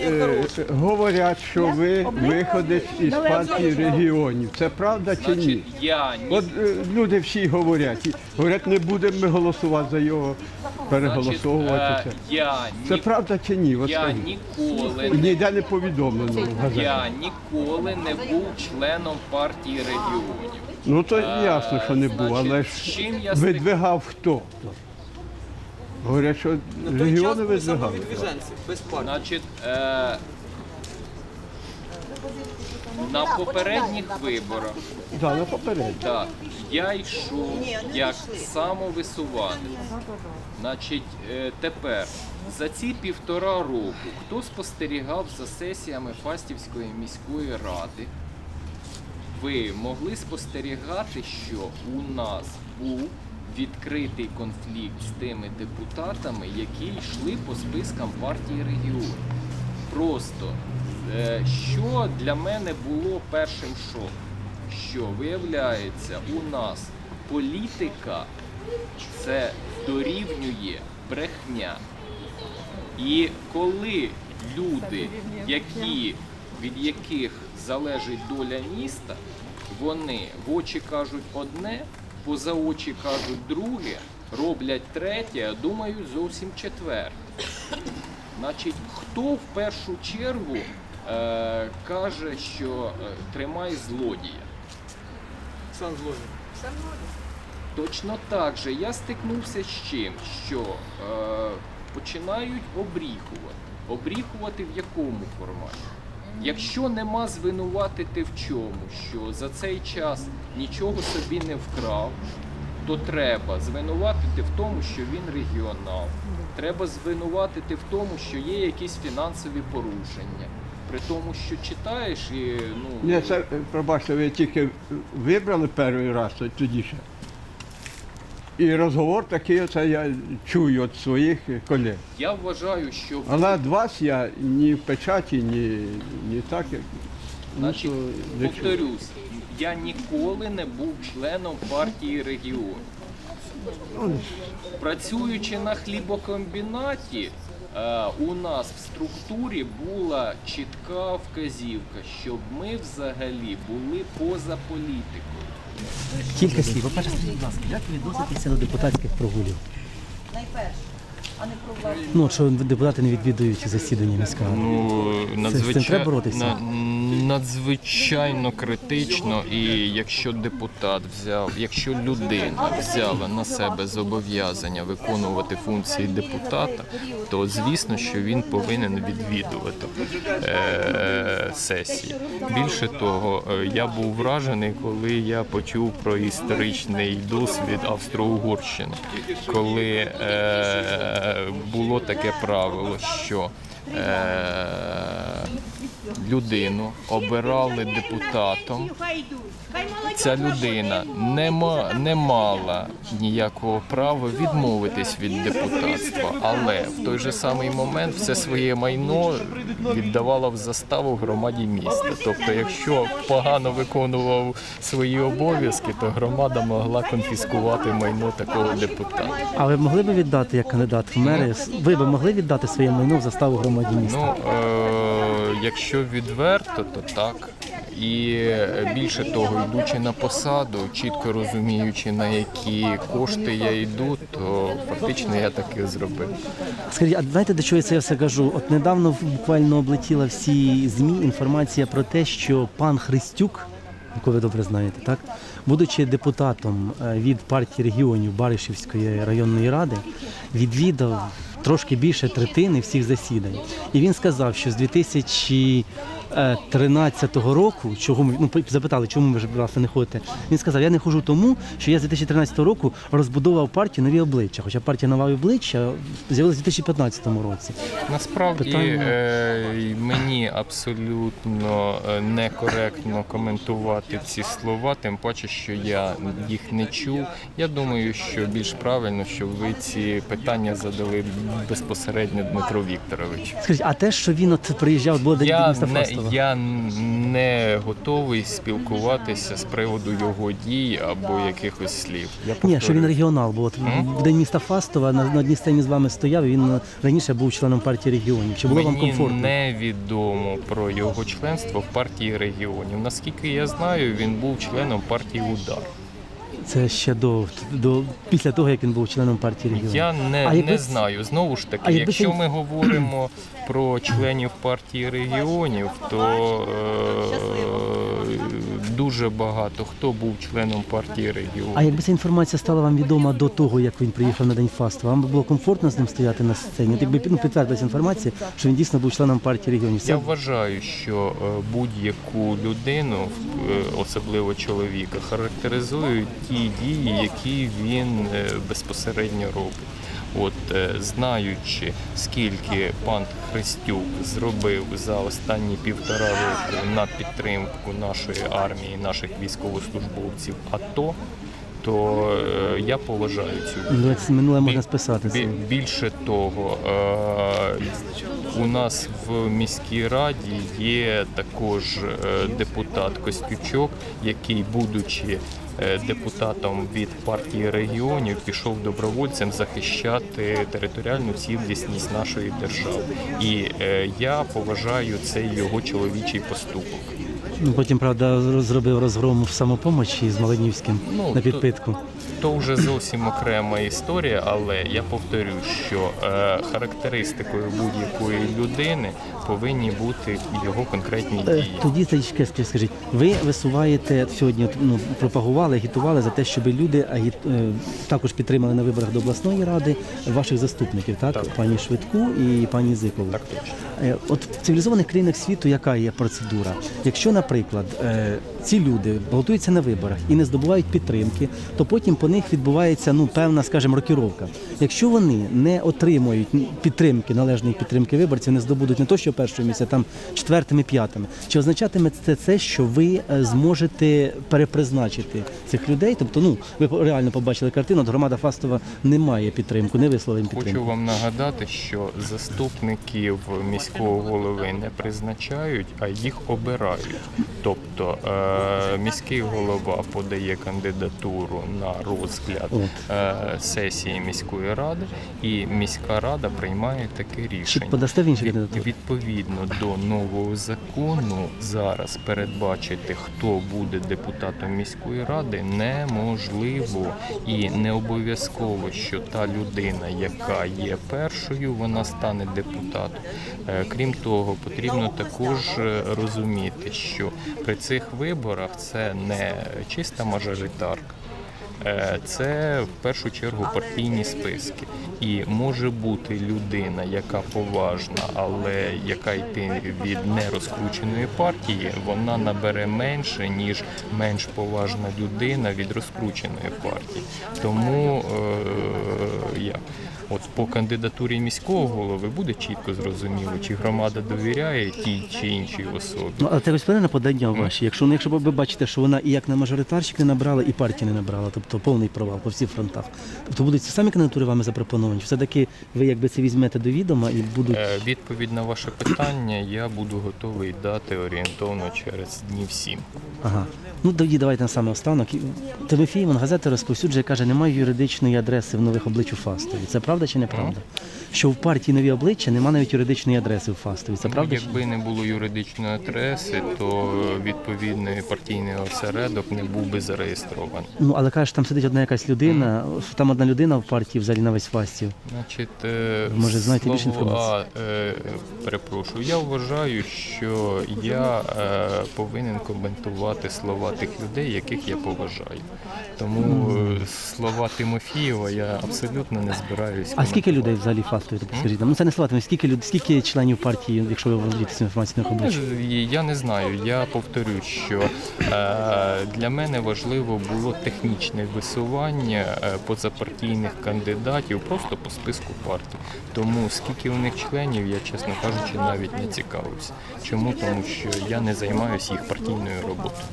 Е, Говорять, що ви виходить із партії регіонів. Це правда чи ні? Я ні, От е, люди всі говорять, і говорять, не будемо ми голосувати за його, значить, переголосовувати е, це. я, Це правда чи ні? От я скажіть. ніколи не Ніде не повідомлено в газеті. я ніколи не був членом партії регіонів. Ну то ясно, що не був, але ж Значить, з чим я видвигав хто? Говорять, що На той час регіони були видвигали. самовідвіженці, без партії. Значить, е, на попередніх виборах Да, на попередньо. так, я йшов як самовисуванець. Значить, е, тепер за ці півтора року хто спостерігав за сесіями Фастівської міської ради, ви могли спостерігати, що у нас був відкритий конфлікт з тими депутатами, які йшли по спискам партії регіонів. Просто е, що для мене було першим шоком, що виявляється, у нас політика це дорівнює брехня. І коли люди, які, від яких залежить доля міста, вони в очі кажуть одне, поза очі кажуть друге, роблять третє, а думають зовсім четверте. Значить, хто в першу чергу е, каже, що е, тримай злодія? Сам злодій. Точно так же я стикнувся з чим, що е, починають обріхувати. Обріхувати в якому форматі? Якщо нема звинуватити в чому, що за цей час нічого собі не вкрав, то треба звинуватити в тому, що він регіонал. Треба звинуватити в тому, що є якісь фінансові порушення. При тому, що читаєш і ну Ні, це, пробачте, ви тільки вибрали перший раз, то тоді ще. І розговор такий, оце я чую від своїх колег. я вважаю, що Але від вас я ні в печаті, ні, ні так, як ну, Значить, не повторюсь, я ніколи не був членом партії регіонів. Працюючи на хлібокомбінаті, е, у нас в структурі була чітка вказівка, щоб ми взагалі були поза політикою. Кілька слів. По-перше, скажіть, будь ласка, як ви відноситеся до депутатських прогулів? найперше, Ну, що депутати не відвідують засідання міської ради. Ну, Це- треба боротися? на- надзвичайно критично, і якщо депутат взяв, якщо людина взяла на себе зобов'язання виконувати функції депутата, то звісно, що він повинен відвідувати е, сесії. Більше того, е, я був вражений, коли я почув про історичний досвід Австро-Угорщини, коли е, було таке правило, що е, людину обирали депутатом. Ця людина не, ма, не мала ніякого права відмовитись від депутатства, але в той же самий момент все своє майно віддавала в заставу громаді міста. Тобто, якщо погано виконував свої обов'язки, то громада могла конфіскувати майно такого депутата. А ви могли б віддати як кандидат в мери? Ви б могли віддати своє майно в заставу громаді міста? Ну, е, якщо відверто, то так. І більше того, йдучи на посаду, чітко розуміючи, на які кошти я йду, то фактично я так і зробив. Скажіть, а знаєте, до чого я це все кажу? От недавно буквально облетіла всі ЗМІ інформація про те, що пан Христюк, якого ви добре знаєте, так, будучи депутатом е, від партії регіонів Баришівської районної ради, відвідав трошки більше третини всіх засідань. І він сказав, що з 2013 року, чого ми ну запитали, чому ви власне не ходите. Він сказав, я не ходжу тому, що я з 2013 року розбудовував партію нові обличчя. Хоча партія нові обличчя з'явилася в 2015 році. Насправді Питання- е, мені абсолютно е, некоректно коментувати ці слова, тим паче, що я їх не чув. Я думаю, що більш правильно, щоб ви ці питання задали безпосередньо Дмитру Вікторовичу. Скажіть, а те, що він от приїжджав, було Я міста Фастова? Я не готовий спілкуватися з приводу його дій або якихось слів. Я Ні, що він регіонал, бо от в день міста Фастова на, на одній сцені з вами стояв. і Він е, раніше був членом партії регіонів. Чи було вам Мені комфортно? невідомо про його членство в партії регіонів. Наскільки я знаю, він був членом партії Удар. Це ще до, до після того, як він був членом партії регіонів. Я не, А якби не знаю. Знову ж А таки, якби якщо це- ми говоримо про членів партії регіонів, то е, дуже багато хто був членом партії регіонів. А якби ця інформація стала вам відома до того, як він приїхав на день Фастова, вам би було комфортно з ним стояти на сцені? Якби ну, підтвердилася інформація, що він дійсно був членом партії регіонів. Я вважаю, що е, будь-яку людину, е, особливо чоловіка, характеризують ті дії, які він е, безпосередньо робить. От е, знаючи, скільки пан Христюк зробив за останні півтора року на підтримку нашої армії, наших військовослужбовців АТО, то е, я поважаю цю людину. Ну, минуле можна списати. бі- Більше того, е, у нас в міській раді є також е, депутат Костючок, який, будучи депутатом від партії регіонів, пішов добровольцем захищати територіальну цілісність нашої держави. І е, я поважаю цей його чоловічий поступок. Ну, Потім, правда, зробив розгром в самопомочі з Малинівським Ну, на підпитку. То вже зовсім окрема історія, але я повторю, що е, характеристикою будь-якої людини повинні бути його конкретні Е, дії. Тоді Тачки, скажіть, ви висуваєте сьогодні, ну, пропагували, агітували за те, щоб люди агіт... е, також підтримали на виборах до обласної ради ваших заступників, так? Так. Пані Швидку і пані Зикову. Так точно. Е, От в цивілізованих країнах світу яка є процедура? Якщо, наприклад, е, ці люди балотуються на виборах і не здобувають підтримки, то потім по них відбувається ну певна, скажімо, рокіровка. Якщо вони не отримують підтримки, належної підтримки виборців, не здобудуть не то, що першого місця, там четвертими, п'ятими, чи означатиме це це, що ви е, зможете перепризначити цих людей? Тобто, ну ви реально побачили картину, от громада Фастова не має підтримку, не висловила їм підтримку. Хочу вам нагадати, що заступників міського голови не призначають, а їх обирають. Тобто е, міський голова подає кандидатуру на розгляд е, сесії міської ради, і міська рада приймає таке рішення. Відповідно до нового закону зараз передбачити, хто буде депутатом міської ради, неможливо і не обов'язково, що та людина, яка є першою, вона стане депутатом. Е, Крім того, потрібно також розуміти, що при цих виборах це не чиста мажоритарка. Е, Це в першу чергу партійні списки. І може бути людина, яка поважна, але яка йти від нерозкрученої партії, вона набере менше, ніж менш поважна людина від розкрученої партії. Тому е, як? От по кандидатурі міського голови буде чітко зрозуміло, чи громада довіряє тій чи іншій особі. Ну, але це ось на подання ваші. Якщо ну, якщо ви бачите, що вона і як на мажоритарщик не набрала, і партії не набрала, тобто повний провал по всіх фронтах. Тобто будуть ці самі кандидатури вами запропоновані? Чи все-таки ви якби це візьмете до відома і будуть. Е, Відповідь на ваше питання я буду готовий дати орієнтовно через днів сім. Ага. Ну тоді давайте на саме останок. Тимофій газета розповсюджує, каже, немає юридичної адреси в нових облич у Фастові. Це правда чи неправда? Що в партії нові обличчя немає навіть юридичної адреси в Фастові. Це Ну, правда? чи- Якби не було юридичної адреси, то відповідний партійний осередок не був би зареєстрований. Ну але кажеш, там сидить одна якась людина, там одна людина в партії взагалі на весь Значить, е, Може, знаєте більше інформації? е, перепрошую. Я вважаю, що я е, повинен коментувати слова тих людей, яких я поважаю. Тому слова Тимофієва я абсолютно не збираюсь. А скільки людей взагалі в Фастові? Тобто, ну це не слова, скільки люд, скільки членів партії, якщо ви володієте інформацією на обличчя? Я не знаю. Я повторю, що е, для мене важливо було технічне висування позапартійних кандидатів просто по списку партій. Тому скільки у них членів, я чесно кажучи, навіть не цікавився. Чому? Тому що я не займаюся їх партійною роботою.